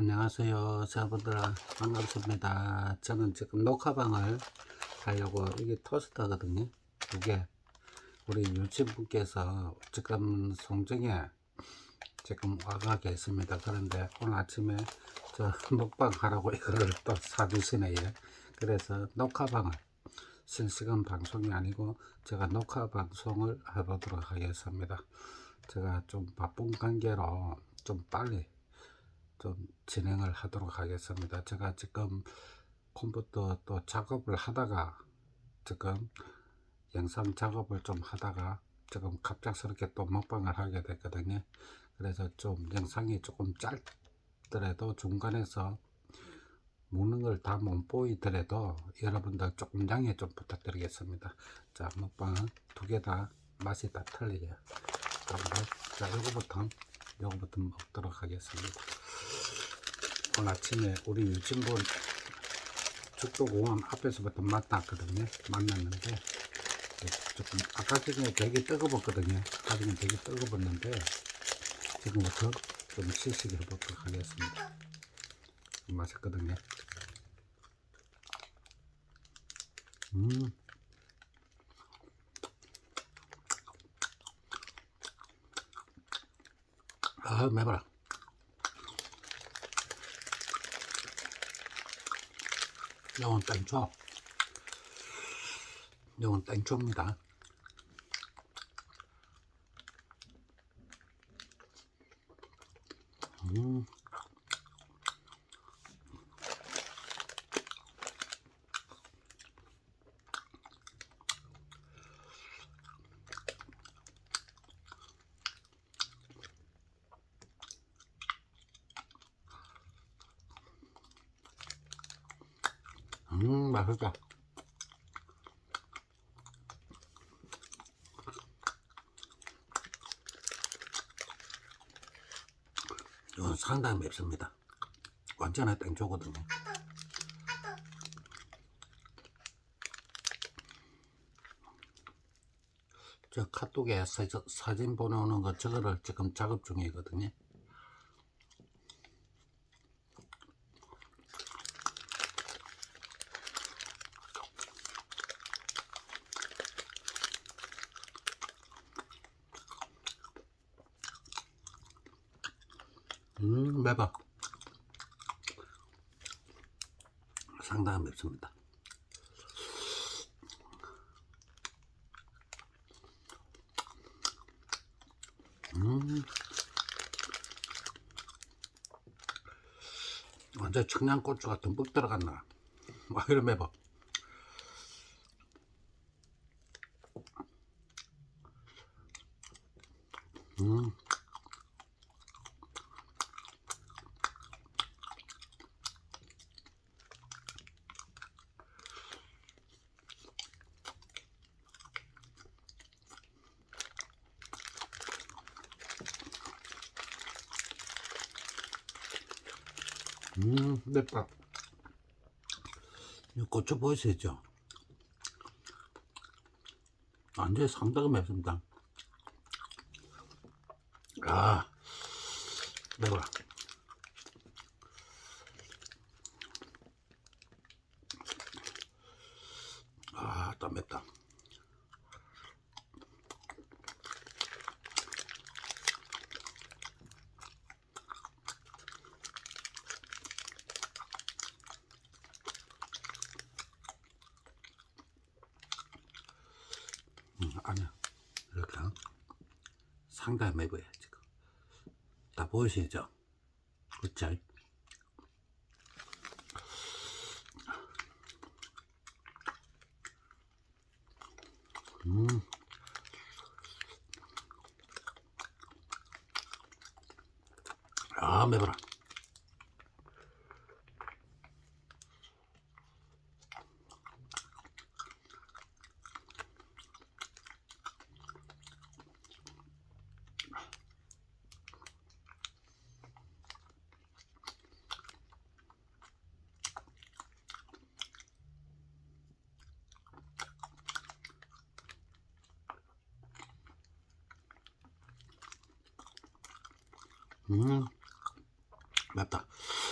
안녕하세요 여러분들아 반갑습니다. 저는 지금 녹화방을 하려고 이게 토스터거든요. 두개 우리 유치분께서 지금 송정에 지금 와가 계십니다. 그런데 오늘 아침에 저 먹방 하라고 이거를 또 사주시네요 그래서 녹화방을 실시간 방송이 아니고 제가 녹화 방송을 해보도록 하겠습니다. 제가 좀 바쁜 관계로 좀 빨리 좀 진행을 하도록 하겠습니다. 제가 지금 컴퓨터 또 작업을 하다가 지금 영상 작업을 좀 하다가 지금 갑작스럽게 또 먹방을 하게 됐거든요. 그래서 좀 영상이 조금 짧더라도 중간에서 먹는 걸 다 못 보이더라도 여러분들 조금 양해 좀 부탁드리겠습니다. 자, 먹방은 두개 다 맛이 다. 그런데 자, 요거부터 요거부터 먹도록 하겠습니다. 오늘 아침에 우리 유진분 죽도공원 앞에서부터 만났거든요. 만났는데 조금 아까 전에 되게 뜨거웠거든요. 가정이 되게 뜨거웠는데 지금부터 좀 시식해 보도록 하겠습니다. 맛있거든요. 음. 아, 매봐라. 이건 땡초. 이건 땡초입니다. 음. 음, 맛있다. 이건 상당히 맵습니다. 완전한 땡초거든요. 저 카톡에 사, 사진 보내오는 거 저거를 지금 작업 중이거든요. 음, 매봐. 상당히 맵습니다. 음. 완전 청양고추가 듬뿍 들어갔나. 와, 이런 매봐. 음. 음, 맵다. 이 고추 보이시죠? 완전 상당히 맵습니다. 아, 매워. 아, 또 맵다. 음, 아니야. 이렇게 매워요, 지금. 다 보이시죠? 그쵸? 음. 아, 매워라. 음, 맵다. 음.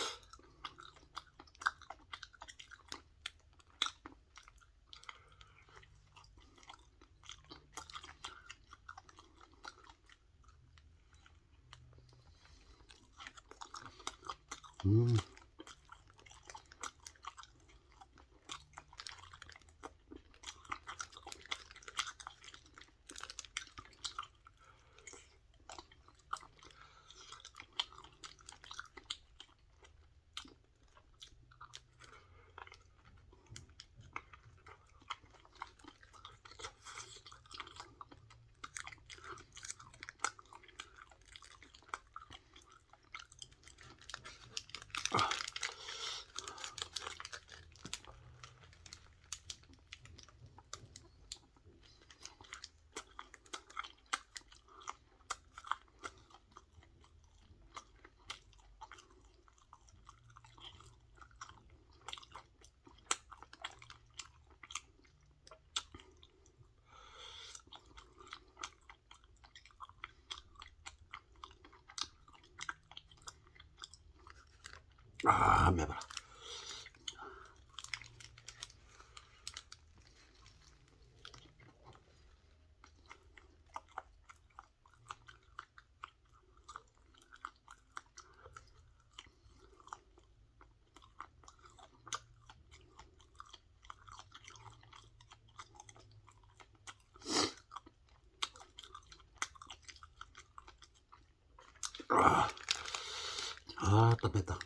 아, 매봐라. 아, 아, 또 맵다.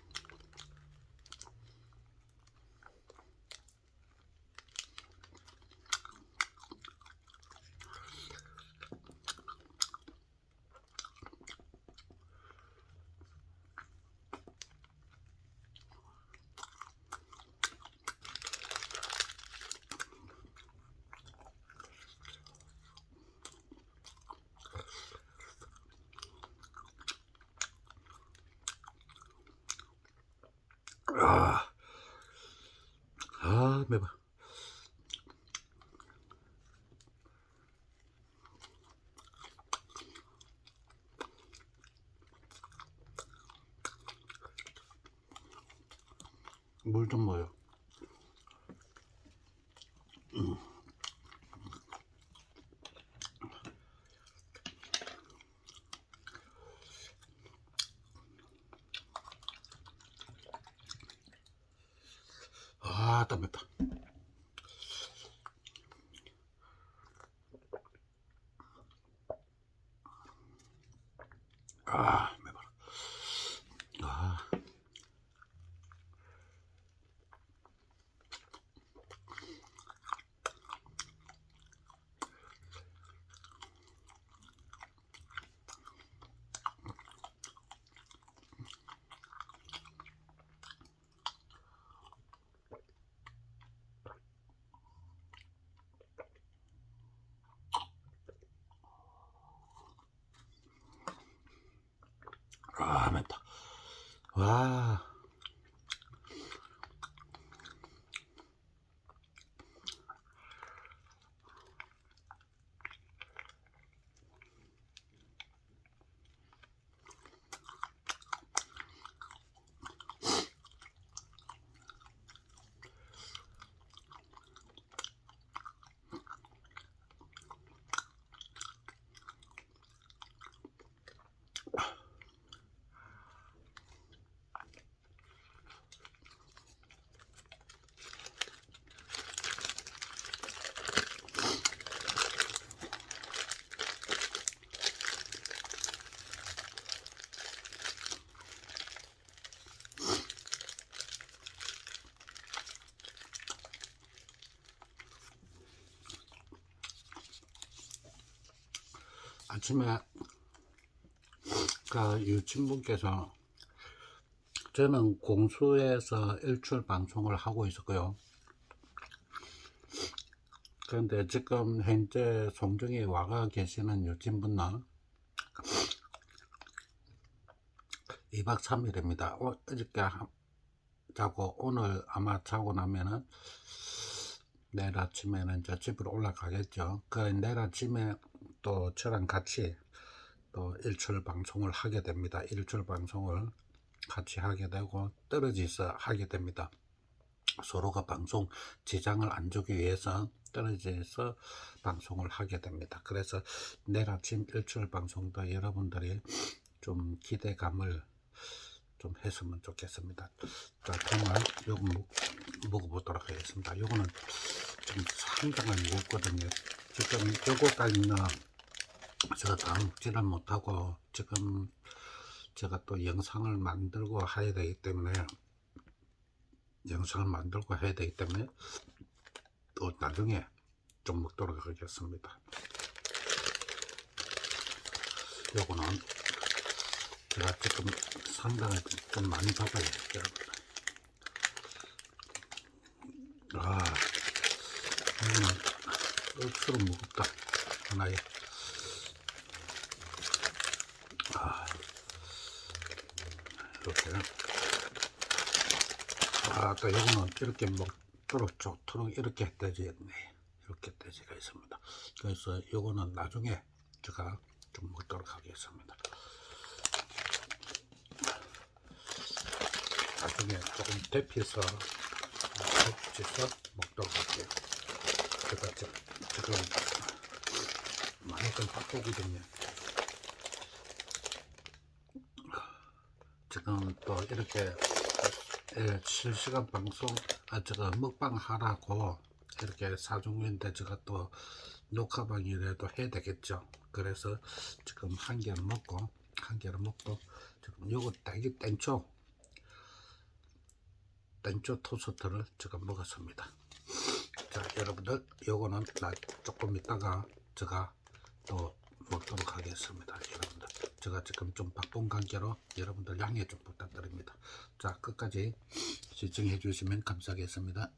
아, 아, 매봐. 물 좀 먹어요. 아, 땀 맵다. 아, 매봐라. 아, 아, 맵다. 와. 아침에 그 유친분께서 저는 공수에서 일출 방송을 하고 있었고요. 그런데 지금 현재 송정에 와가 계시는 유친분은 2박 3일입니다. 어, 어저께 하- 자고 오늘 아마 자고 나면은 내일 아침에는 저 집으로 올라가겠죠. 그 내일 아침에 또 저랑 같이 또 일출 방송을 하게 됩니다. 일출 방송을 같이 하게 되고 떨어져서 하게 됩니다. 서로가 방송 지장을 안 주기 위해서 떨어져서 방송을 하게 됩니다. 그래서 내일 아침 일출 방송도 여러분들이 좀 기대감을 좀 했으면 좋겠습니다. 자, 정말 요거 먹- 먹어보도록 하겠습니다. 요거는 좀 상당히 무겁거든요. 지금 요거까지는 제가 다 먹지를 못하고 지금 제가 또 영상을 만들고 해야 되기 때문에 영상을 만들고 해야 되기 때문에 또 나중에 좀 먹도록 하겠습니다. 요거는 제가 지금 상당히 좀 많이 잡아야 돼요. 아, 이거는 억수로 무겁다. 하나에. 이렇게. 아, 또 이거는 이렇게 먹도록 좋도록 이렇게 떼지겠네. 이렇게 떼지가 있습니다. 그래서 이거는 나중에 제가 좀 먹도록 하겠습니다. 나중에 조금 데피서 데피서 먹도록 할게요. 제가 지- 지금 많이 좀 바쁘거든요. 지금 또 이렇게 예, 실시간 방송, 아, 제가 먹방 하라고 이렇게 사중인데 제가 또 녹화방이라도 해야 되겠죠. 그래서 지금 한 개를 먹고, 한 개를 먹고, 지금 요거 딸기 땡초, 땡초 토스트를 지금 먹었습니다. 자, 여러분들, 요거는 나 조금 있다가 제가 또 먹도록 하겠습니다. 여러분들, 제가 지금 좀 바쁜 관계로 여러분들 양해 좀 부탁드립니다. 자, 끝까지 시청해 주시면 감사하겠습니다.